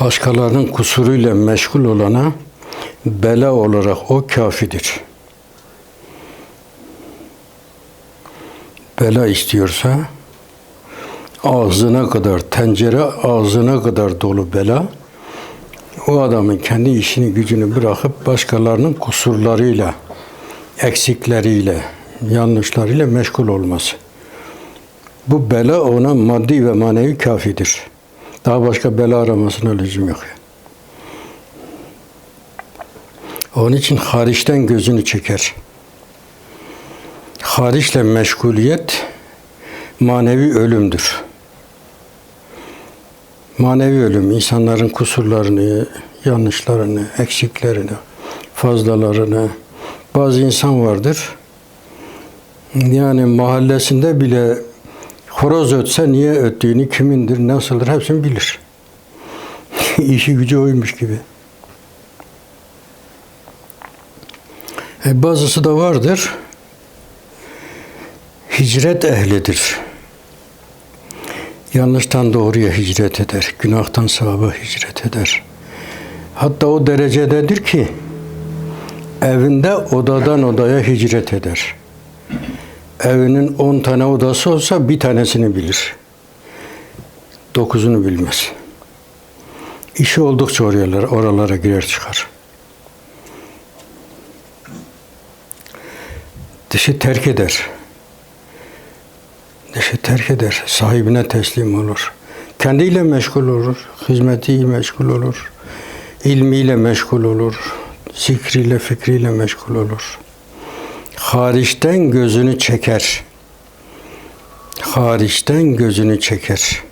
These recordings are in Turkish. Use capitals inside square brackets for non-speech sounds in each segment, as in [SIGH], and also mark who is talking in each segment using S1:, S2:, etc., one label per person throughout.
S1: Başkalarının kusuruyla meşgul olana bela olarak o kafidir. Bela istiyorsa ağzına kadar, tencere ağzına kadar dolu bela, o adamın kendi işini gücünü bırakıp başkalarının kusurlarıyla, eksikleriyle, yanlışlarıyla meşgul olması. Bu bela ona maddi ve manevi kafidir. Daha başka bela aramasına lüzum yok. Onun için hariçten gözünü çeker. Hariçle meşguliyet manevi ölümdür. Manevi ölüm insanların kusurlarını, yanlışlarını, eksiklerini, fazlalarını bazı insan vardır. Yani mahallesinde bile horoz ötse niye öttüğünü, kimindir, nasıldır hepsini bilir. [LAUGHS] İşi gücü oymuş gibi. E, bazısı da vardır. Hicret ehlidir. Yanlıştan doğruya hicret eder. Günahtan sevaba hicret eder. Hatta o derecededir ki evinde odadan odaya hicret eder. Evinin on tane odası olsa bir tanesini bilir. Dokuzunu bilmez. İşi oldukça oralara, oralara girer çıkar. Dışı terk eder. Dışı terk eder. Sahibine teslim olur. Kendiyle meşgul olur. Hizmetiyle meşgul olur. ilmiyle meşgul olur. Zikriyle, fikriyle meşgul olur. Hariçten gözünü çeker. Hariçten gözünü çeker.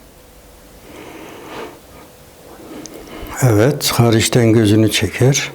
S1: Evet, hariçten gözünü çeker.